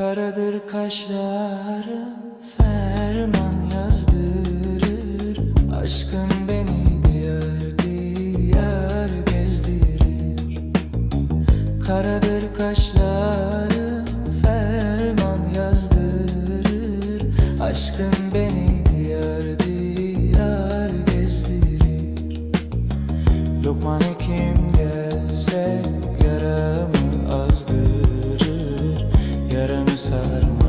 Karadır kaşlarım ferman yazdırır. Aşkın beni diyar diyar gezdirir. Karadır kaşlarım ferman yazdırır. Aşkın beni diyar diyar gezdirir. Lokman Hekim gelse side